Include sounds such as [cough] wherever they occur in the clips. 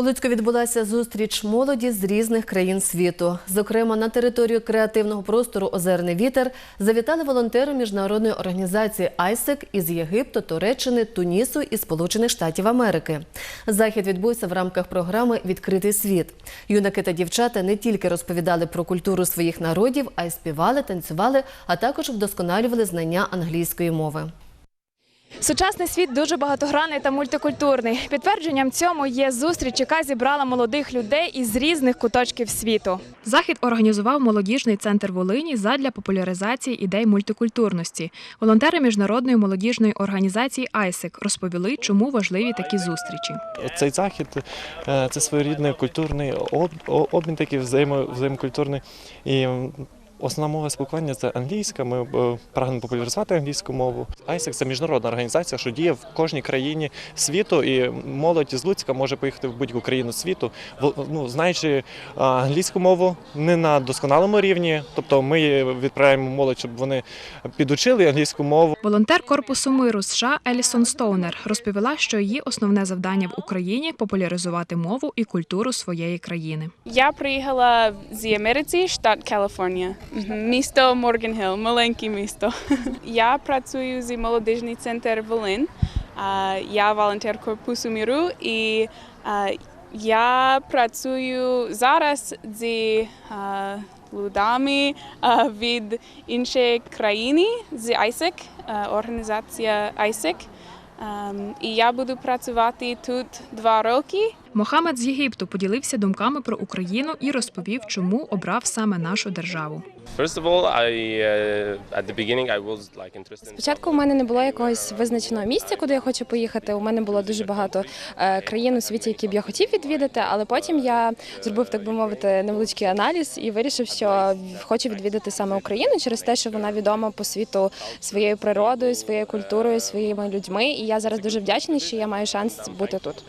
У Луцьку відбулася зустріч молоді з різних країн світу. Зокрема, на територію креативного простору Озерний вітер завітали волонтери міжнародної організації ISEC із Єгипту, Туреччини, Тунісу і Сполучених Штатів Америки. Захід відбувся в рамках програми Відкритий світ. Юнаки та дівчата не тільки розповідали про культуру своїх народів, а й співали, танцювали, а також вдосконалювали знання англійської мови. Сучасний світ дуже багатогранний та мультикультурний. Підтвердженням цьому є зустріч, яка зібрала молодих людей із різних куточків світу. Захід організував молодіжний центр Волині задля популяризації ідей мультикультурності. Волонтери міжнародної молодіжної організації ISEC розповіли, чому важливі такі зустрічі. Цей захід е, це своєрідний культурний обмін, такий взаємо, взаємкультурний. І основна мова спілкування це англійська. Ми е, прагнемо популяризувати англійську мову. ISEC – це міжнародна організація, що діє в кожній країні світу, і молодь з Луцька може поїхати в будь-яку країну світу, ну, знаючи англійську мову не на досконалому рівні. Тобто ми відправляємо молодь, щоб вони підучили англійську мову. Волонтер корпусу миру США Елісон Стоунер розповіла, що її основне завдання в Україні популяризувати мову і культуру своєї країни. Я приїхала з Америці, штат Каліфорнія. Місто Моргенхіл, маленьке місто. [laughs] Я працюю з молодіжний центр Волин. Я волонтер корпусу міру і я працюю зараз з людьми від іншої країни з ISEC, організація ISEC. Ем, І я буду працювати тут два роки. Мохамед з Єгипту поділився думками про Україну і розповів, чому обрав саме нашу державу. Uh, Спочатку у мене не було якогось визначеного місця, куди я хочу поїхати. У мене було дуже багато е, країн у світі, які б я хотів відвідати, але потім я зробив, так би мовити, невеличкий аналіз і вирішив, що хочу відвідати саме Україну через те, що вона відома по світу своєю природою, своєю культурою, своїми людьми. І я зараз дуже вдячний, що я маю шанс бути тут.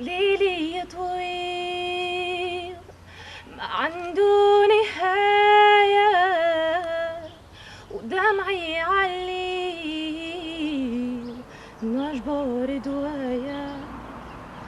ليلي طويل ما عنده نهاية ودمعي عليل نار بارد ويا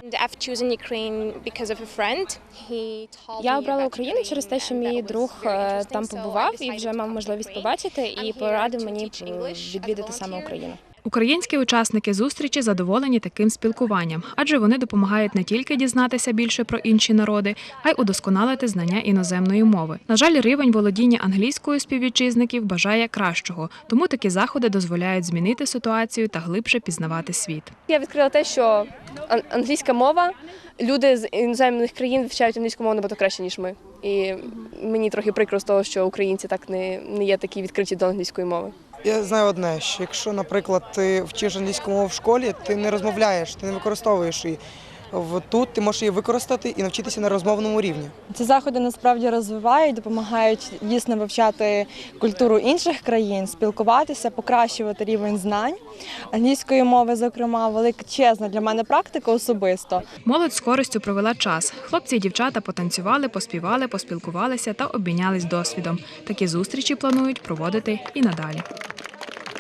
And I've chosen Ukraine because of a friend. He told Я me обрала about Україну через те, що Ukraine, and мій that was друг very е, interesting. там So I побував і decided вже to мав come to можливість Ukraine. побачити, I'm і here порадив to мені teach English as a відвідати саме volunteer. Україну. Українські учасники зустрічі задоволені таким спілкуванням, адже вони допомагають не тільки дізнатися більше про інші народи, а й удосконалити знання іноземної мови. На жаль, рівень володіння англійською співвітчизників бажає кращого, тому такі заходи дозволяють змінити ситуацію та глибше пізнавати світ. Я відкрила те, що англійська мова, люди з іноземних країн вивчають англійську мову набагато краще, ніж ми. І мені трохи прикро з того, що українці так не, не є такі відкриті до англійської мови. Я знаю одне, що якщо, наприклад, ти вчиш англійську мову в школі, ти не розмовляєш, ти не використовуєш її. В- Тут ти можеш її використати і навчитися на розмовному рівні. Ці заходи насправді розвивають, допомагають дійсно вивчати культуру інших країн, спілкуватися, покращувати рівень знань англійської мови, зокрема, величезна для мене практика особисто. Молодь з користю провела час. Хлопці і дівчата потанцювали, поспівали, поспілкувалися та обмінялись досвідом. Такі зустрічі планують проводити і надалі.